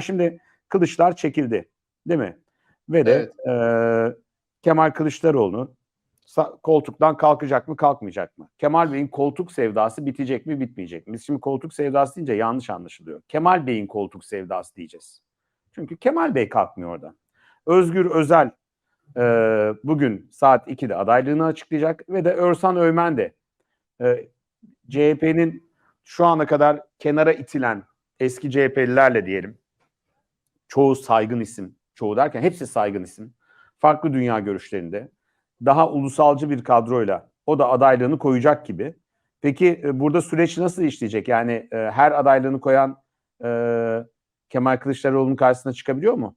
Şimdi Kılıçlar çekildi değil mi? Ve de Evet. e, Kemal Kılıçdaroğlu koltuktan kalkacak mı kalkmayacak mı? Kemal Bey'in koltuk sevdası bitecek mi bitmeyecek mi? Biz şimdi koltuk sevdası deyince yanlış anlaşılıyor. Kemal Bey'in koltuk sevdası diyeceğiz. Çünkü Kemal Bey kalkmıyor oradan. Özgür Özel e, bugün saat 2'de adaylığını açıklayacak ve de Örsan Öymen de e, CHP'nin şu ana kadar kenara itilen eski CHP'lilerle diyelim çoğu saygın isim, çoğu derken hepsi saygın isim, farklı dünya görüşlerinde daha ulusalcı bir kadroyla o da adaylığını koyacak gibi. Peki e, burada süreç nasıl işleyecek? Yani e, her adaylığını koyan e, Kemal Kılıçdaroğlu'nun karşısına çıkabiliyor mu?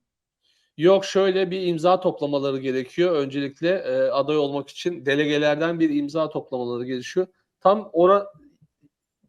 Yok şöyle bir imza toplamaları gerekiyor. Öncelikle e, aday olmak için delegelerden bir imza toplamaları gerekiyor. Tam ora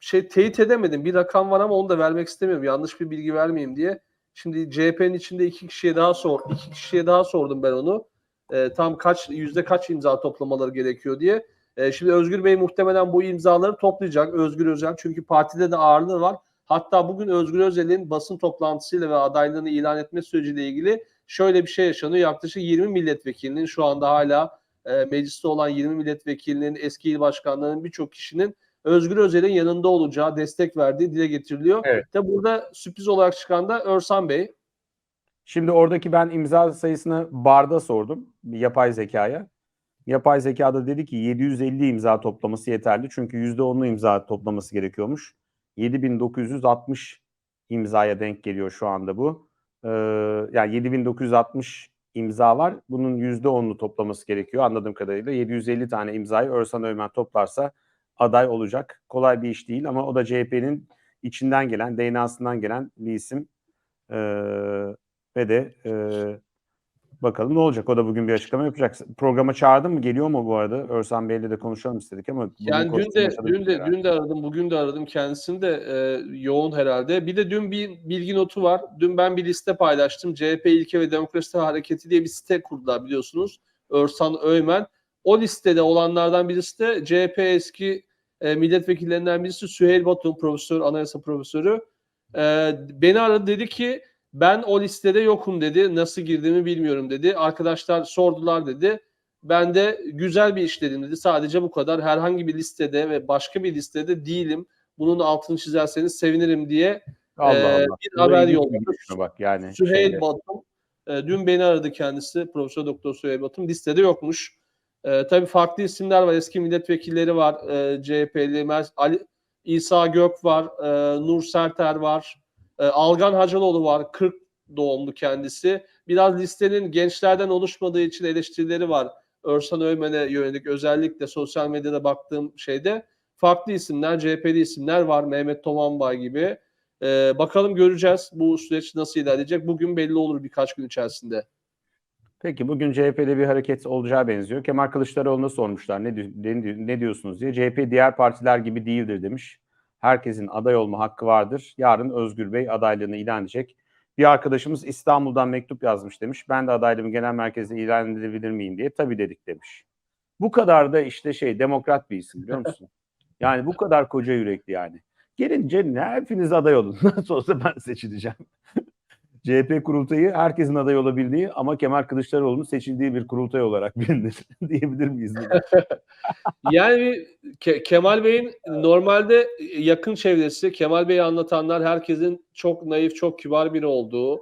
şey teyit edemedim. Bir rakam var ama onu da vermek istemiyorum. Yanlış bir bilgi vermeyeyim diye. Şimdi CHP'nin içinde iki kişiye daha sor, iki kişiye daha sordum ben onu. E, tam kaç yüzde kaç imza toplamaları gerekiyor diye. E, şimdi Özgür Bey muhtemelen bu imzaları toplayacak. Özgür Özel çünkü partide de ağırlığı var. Hatta bugün Özgür Özel'in basın toplantısıyla ve adaylığını ilan etme süreciyle ilgili şöyle bir şey yaşanıyor. Yaklaşık 20 milletvekilinin şu anda hala e, mecliste olan 20 milletvekilinin, eski il başkanlarının birçok kişinin Özgür Özel'in yanında olacağı, destek verdiği dile getiriliyor. Evet. De burada sürpriz olarak çıkan da Örsan Bey. Şimdi oradaki ben imza sayısını barda sordum yapay zekaya. Yapay zekada dedi ki 750 imza toplaması yeterli. Çünkü %10'lu imza toplaması gerekiyormuş. 7960 imzaya denk geliyor şu anda bu. Ee, yani 7960 imza var. Bunun %10'lu toplaması gerekiyor anladığım kadarıyla. 750 tane imzayı Örsan Öymen toplarsa aday olacak. Kolay bir iş değil ama o da CHP'nin içinden gelen, DNA'sından gelen bir isim. Ee, ve de e, bakalım ne olacak. O da bugün bir açıklama yapacak. Programa çağırdın mı? Geliyor mu bu arada? Örsan Bey'le de konuşalım istedik ama. Yani dün de dün de herhalde. dün de aradım, bugün de aradım kendisini de e, yoğun herhalde. Bir de dün bir bilgi notu var. Dün ben bir liste paylaştım. CHP İlke ve Demokrasi Hareketi diye bir site kurdular biliyorsunuz. Örsan Öymen. O listede olanlardan birisi de CHP eski e, milletvekillerinden birisi Süheyl Batum profesör, anayasa profesörü. E, beni aradı dedi ki ben o listede yokum dedi. Nasıl girdiğimi bilmiyorum dedi. Arkadaşlar sordular dedi. Ben de güzel bir iş dedim dedi. Sadece bu kadar. Herhangi bir listede ve başka bir listede değilim. Bunun altını çizerseniz sevinirim diye Allah e, Allah. bir Böyle haber yolladı. bir Bak yani. Süheyl şeyde. Batum. E, dün beni aradı kendisi. Profesör Doktor Süheyl Batum. Listede yokmuş. E, tabii farklı isimler var. Eski milletvekilleri var. E, CHP'li. Mer- Ali, İsa Gök var. E, Nur Serter var. E, Algan Hacaloğlu var. 40 doğumlu kendisi. Biraz listenin gençlerden oluşmadığı için eleştirileri var. Örsan Öymen'e yönelik özellikle sosyal medyada baktığım şeyde farklı isimler, CHP'li isimler var. Mehmet Tomanbay gibi. Ee, bakalım göreceğiz bu süreç nasıl ilerleyecek. Bugün belli olur birkaç gün içerisinde. Peki bugün CHP'de bir hareket olacağı benziyor. Kemal Kılıçdaroğlu'na sormuşlar ne, ne, ne diyorsunuz diye. CHP diğer partiler gibi değildir demiş. Herkesin aday olma hakkı vardır. Yarın Özgür Bey adaylığını ilan edecek. Bir arkadaşımız İstanbul'dan mektup yazmış demiş. Ben de adaylığımı genel merkezde ilan edebilir miyim diye. Tabii dedik demiş. Bu kadar da işte şey demokrat bir isim biliyor musun? Yani bu kadar koca yürekli yani. Gelin gelin hepiniz aday olun. Nasıl olsa ben seçileceğim. CHP kurultayı herkesin aday olabildiği ama Kemal Kılıçdaroğlu'nun seçildiği bir kurultay olarak bilinir diyebilir miyiz? Yani Ke- Kemal Bey'in normalde yakın çevresi, Kemal Bey'i anlatanlar herkesin çok naif, çok kibar biri olduğu,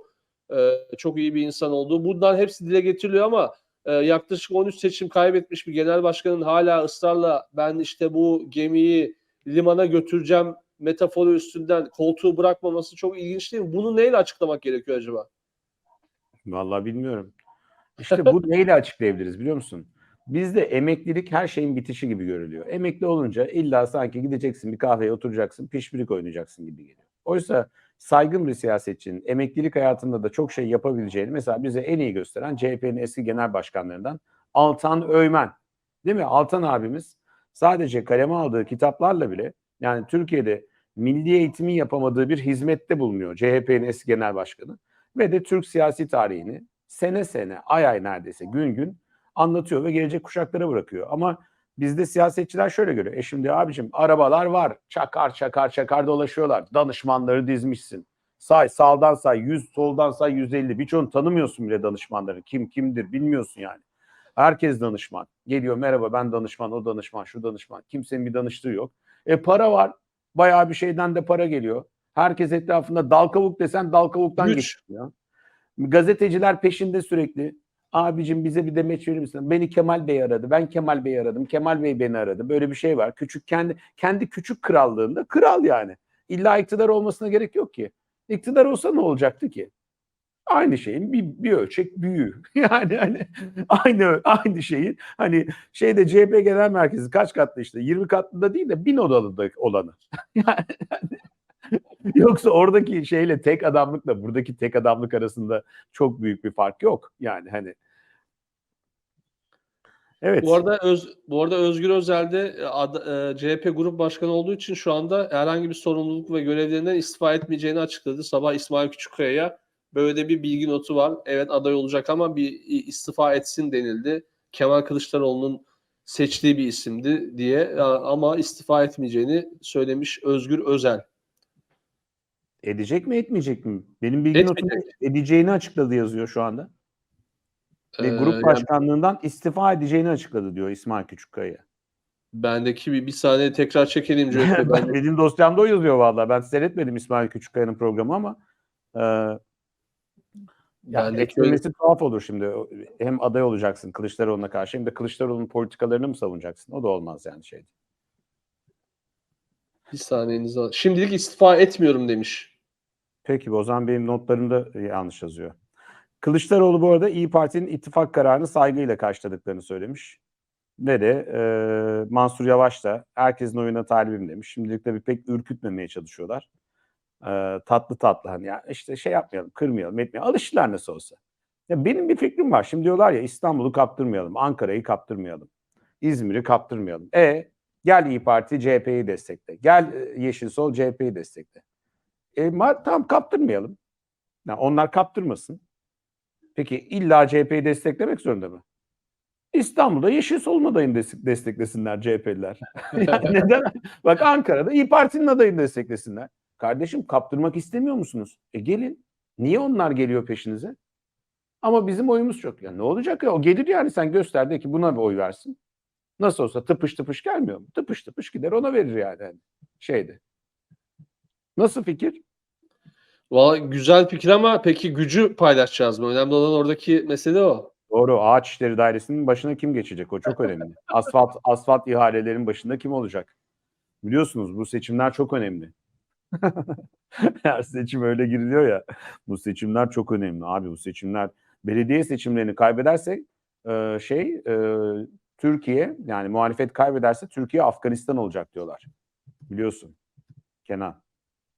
e, çok iyi bir insan olduğu. Bunlar hepsi dile getiriliyor ama e, yaklaşık 13 seçim kaybetmiş bir genel başkanın hala ısrarla ben işte bu gemiyi limana götüreceğim metaforu üstünden koltuğu bırakmaması çok ilginç değil mi? Bunu neyle açıklamak gerekiyor acaba? Vallahi bilmiyorum. İşte bu neyle açıklayabiliriz biliyor musun? Bizde emeklilik her şeyin bitişi gibi görülüyor. Emekli olunca illa sanki gideceksin bir kahveye oturacaksın, pişpirik oynayacaksın gibi geliyor. Oysa saygın bir siyasetçinin emeklilik hayatında da çok şey yapabileceğini mesela bize en iyi gösteren CHP'nin eski genel başkanlarından Altan Öymen. Değil mi? Altan abimiz sadece kaleme aldığı kitaplarla bile yani Türkiye'de milli eğitimin yapamadığı bir hizmette bulunuyor CHP'nin eski genel başkanı. Ve de Türk siyasi tarihini sene sene, ay ay neredeyse gün gün anlatıyor ve gelecek kuşaklara bırakıyor. Ama bizde siyasetçiler şöyle görüyor. E şimdi abicim arabalar var. Çakar çakar çakar dolaşıyorlar. Danışmanları dizmişsin. Say sağdan say 100 soldan say 150. Birçoğunu tanımıyorsun bile danışmanları. Kim kimdir bilmiyorsun yani. Herkes danışman. Geliyor merhaba ben danışman o danışman şu danışman. Kimsenin bir danıştığı yok. E para var. Bayağı bir şeyden de para geliyor. Herkes etrafında dal kavuk desen dal kavuktan geçiyor. Gazeteciler peşinde sürekli. Abicim bize bir demeç verir misin? Beni Kemal Bey aradı. Ben Kemal Bey'i aradım. Kemal Bey beni aradı. Böyle bir şey var. Küçük kendi kendi küçük krallığında kral yani. İlla iktidar olmasına gerek yok ki. İktidar olsa ne olacaktı ki? Aynı şeyin bir, bir ölçek büyüğü. Yani hani aynı aynı şeyin hani şeyde CHP Genel Merkezi kaç katlı işte 20 katlı da değil de bin odalı da olanı. Yani hani Yoksa oradaki şeyle tek adamlıkla buradaki tek adamlık arasında çok büyük bir fark yok. Yani hani Evet. Bu arada Öz, bu arada Özgür Özel'de e, ad- e, CHP Grup Başkanı olduğu için şu anda herhangi bir sorumluluk ve görevlerinden istifa etmeyeceğini açıkladı. Sabah İsmail Küçükkaya'ya böyle de bir bilgi notu var. Evet aday olacak ama bir istifa etsin denildi. Kemal Kılıçdaroğlu'nun seçtiği bir isimdi diye ama istifa etmeyeceğini söylemiş Özgür Özel. Edecek mi etmeyecek mi? Benim bilgi notumda Etmeyecek. edeceğini açıkladı yazıyor şu anda. Ve Ee, grup yani başkanlığından istifa edeceğini açıkladı diyor İsmail Küçükkaya. bendeki bir, bir saniye tekrar çekelim. Ben- Benim dosyamda o yazıyor vallahi. Ben seyretmedim İsmail Küçükkaya'nın programı ama e, yani bendeki öyle- eklemesi tuhaf olur şimdi. Hem aday olacaksın Kılıçdaroğlu'na karşı hem de Kılıçdaroğlu'nun politikalarını mı savunacaksın? O da olmaz yani şey. bir saniyenizi al. Şimdilik istifa etmiyorum demiş. Peki o zaman benim notlarımda yanlış yazıyor. Kılıçdaroğlu bu arada İyi Parti'nin ittifak kararını saygıyla karşıladıklarını söylemiş. Ve de e, Mansur Yavaş da herkesin oyuna talibim demiş. Şimdilik tabii pek ürkütmemeye çalışıyorlar. E, tatlı tatlı hani ya işte şey yapmayalım, kırmayalım, etmeyelim. Alıştılar nasıl olsa. Ya benim bir fikrim var. Şimdi diyorlar ya İstanbul'u kaptırmayalım, Ankara'yı kaptırmayalım, İzmir'i kaptırmayalım. E gel İyi Parti CHP'yi destekle. Gel e, Yeşil Sol CHP'yi destekle. E, ma- tamam kaptırmayalım. Yani onlar kaptırmasın. Peki illa CHP'yi desteklemek zorunda mı? İstanbul'da Yeşil Sol'un adayını des- desteklesinler CHP'liler. yani neden? Bak Ankara'da İyi Parti'nin adayını desteklesinler. Kardeşim kaptırmak istemiyor musunuz? E gelin. Niye onlar geliyor peşinize? Ama bizim oyumuz çok. Ya ne olacak ya? O gelir yani sen göster de ki buna bir oy versin. Nasıl olsa tıpış tıpış gelmiyor mu? Tıpış tıpış gider ona verir yani. Hani şeyde. Nasıl fikir? Valla güzel fikir ama peki gücü paylaşacağız mı? Önemli olan oradaki mesele o. Doğru. Ağaç İşleri Dairesi'nin başına kim geçecek? O çok önemli. Asfalt asfalt ihalelerin başında kim olacak? Biliyorsunuz bu seçimler çok önemli. Her seçim öyle giriliyor ya. Bu seçimler çok önemli abi. Bu seçimler belediye seçimlerini kaybedersek e, şey e, Türkiye yani muhalefet kaybederse Türkiye Afganistan olacak diyorlar. Biliyorsun. Kenan.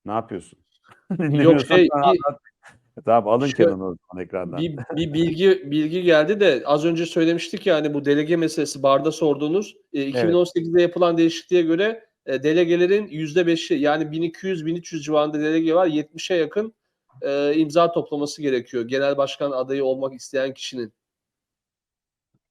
Ne yapıyorsun? Dinlemiyorsan şey. Tamam alın Kenan'ı ekrandan. Bir, bir bilgi bilgi geldi de az önce söylemiştik yani bu delege meselesi barda sorduğunuz. E, 2018'de yapılan değişikliğe göre e, delegelerin %5'i yani 1200-1300 civarında delege var. 70'e yakın e, imza toplaması gerekiyor. Genel başkan adayı olmak isteyen kişinin.